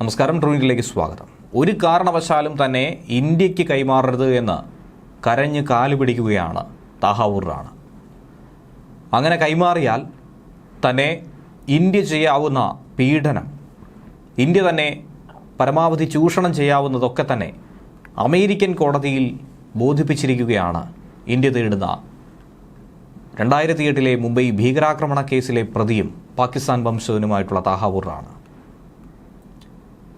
നമസ്കാരം ട്രൂനിറ്റിലേക്ക് സ്വാഗതം. ഒരു കാരണവശാലും തന്നെ ഇന്ത്യയ്ക്ക് കൈമാറരുത് എന്ന് കരഞ്ഞ് കാൽ പിടിക്കുകയാണ് താഹാവൂർ റാണ അങ്ങനെ കൈമാറിയാൽ തന്നെ ഇന്ത്യ ചെയ്യാവുന്ന പീഡനം ഇന്ത്യ തന്നെ പരമാവധി ചൂഷണം ചെയ്യാവുന്നതൊക്കെ തന്നെ അമേരിക്കൻ കോടതിയിൽ ബോധിപ്പിച്ചിരിക്കുകയാണ് ഇന്ത്യ തേടുന്ന രണ്ടായിരത്തി എട്ടിലെ മുംബൈ ഭീകരാക്രമണ കേസിലെ പ്രതിയും പാകിസ്ഥാൻ വംശജനുമായിട്ടുള്ള താഹാവൂർ റാണ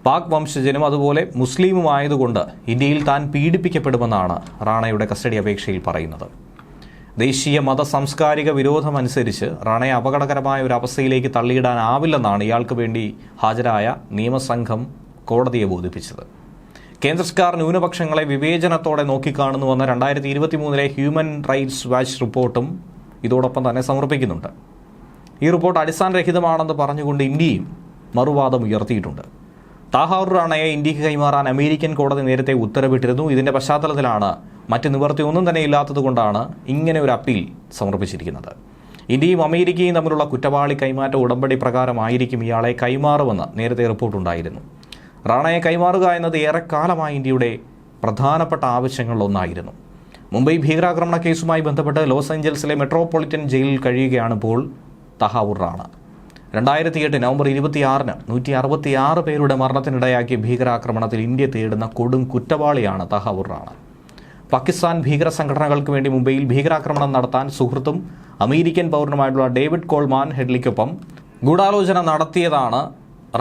പാക് വംശജനും അതുപോലെ മുസ്ലിമും ആയതുകൊണ്ട് ഇന്ത്യയിൽ താൻ പീഡിപ്പിക്കപ്പെടുമെന്നാണ് റാണയുടെ കസ്റ്റഡി അപേക്ഷയിൽ പറയുന്നത്. ദേശീയ മത സാംസ്കാരിക വിരോധമനുസരിച്ച് റാണയെ അപകടകരമായ ഒരു അവസ്ഥയിലേക്ക് തള്ളിയിടാനാവില്ലെന്നാണ് ഇയാൾക്ക് വേണ്ടി ഹാജരായ നിയമസംഘം കോടതിയെ ബോധിപ്പിച്ചത്. കേന്ദ്ര സർക്കാർ ന്യൂനപക്ഷങ്ങളെ വിവേചനത്തോടെ നോക്കിക്കാണുന്നുവെന്ന രണ്ടായിരത്തി ഇരുപത്തി മൂന്നിലെ ഹ്യൂമൻ റൈറ്റ്സ് വാച്ച് റിപ്പോർട്ടും ഇതോടൊപ്പം തന്നെ സമർപ്പിക്കുന്നുണ്ട്. ഈ റിപ്പോർട്ട് അടിസ്ഥാനരഹിതമാണെന്ന് പറഞ്ഞുകൊണ്ട് ഇന്ത്യയും മറുവാദം ഉയർത്തിയിട്ടുണ്ട്. താഹാർ റാണയെ ഇന്ത്യയ്ക്ക് കൈമാറാൻ അമേരിക്കൻ കോടതി നേരത്തെ ഉത്തരവിട്ടിരുന്നു. ഇതിന്റെ പശ്ചാത്തലത്തിലാണ് മറ്റ് നിവർത്തി ഒന്നും തന്നെ ഇല്ലാത്തതുകൊണ്ടാണ് ഇങ്ങനെ ഒരു അപ്പീൽ സമർപ്പിച്ചിരിക്കുന്നത്. ഇന്ത്യയും അമേരിക്കയും തമ്മിലുള്ള കുറ്റവാളി കൈമാറ്റ ഉടമ്പടി പ്രകാരമായിരിക്കും ഇയാളെ കൈമാറുമെന്ന് നേരത്തെ റിപ്പോർട്ടുണ്ടായിരുന്നു റാണയെ കൈമാറുക എന്നത് ഏറെക്കാലമായി ഇന്ത്യയുടെ പ്രധാനപ്പെട്ട ആവശ്യങ്ങളിലൊന്നായിരുന്നു. മുംബൈ ഭീകരാക്രമണ കേസുമായി ബന്ധപ്പെട്ട് ലോസ് ഏഞ്ചൽസിലെ മെട്രോപൊളിറ്റൻ ജയിലിൽ കഴിയുകയാണ് ഇപ്പോൾ തഹാവൂർ റാണ. രണ്ടായിരത്തി എട്ട് നവംബർ ഇരുപത്തിയാറിന് നൂറ്റി അറുപത്തിയാറ് പേരുടെ മരണത്തിനിടയാക്കിയ ഭീകരാക്രമണത്തിൽ ഇന്ത്യ തേടുന്ന കൊടും കുറ്റവാളിയാണ് തഹാവൂർ റാണ. പാകിസ്ഥാൻ ഭീകര സംഘടനകൾക്ക് വേണ്ടി മുംബൈയിൽ ഭീകരാക്രമണം നടത്താൻ സുഹൃത്തും അമേരിക്കൻ പൗരനുമായിട്ടുള്ള ഡേവിഡ് കോൾമാൻ ഹെഡ്ലിക്കൊപ്പം ഗൂഢാലോചന നടത്തിയതാണ്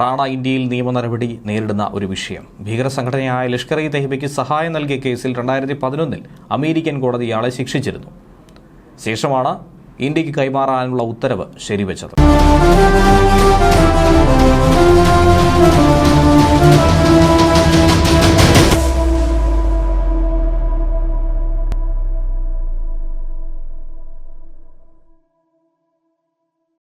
റാണ ഇന്ത്യയിൽ നിയമ നടപടി നേരിടുന്ന ഒരു വിഷയം. ഭീകര സംഘടനയായ ലഷ്കർ ഇ തെഹിബയ്ക്ക് സഹായം നൽകിയ കേസിൽ രണ്ടായിരത്തി പതിനൊന്നിൽ അമേരിക്കൻ കോടതി ഇയാളെ ശിക്ഷിച്ചിരുന്നു. ശേഷമാണ് ഇന്ത്യയ്ക്ക് കൈമാറാനുള്ള ഉത്തരവ് ശരിവെച്ചത്.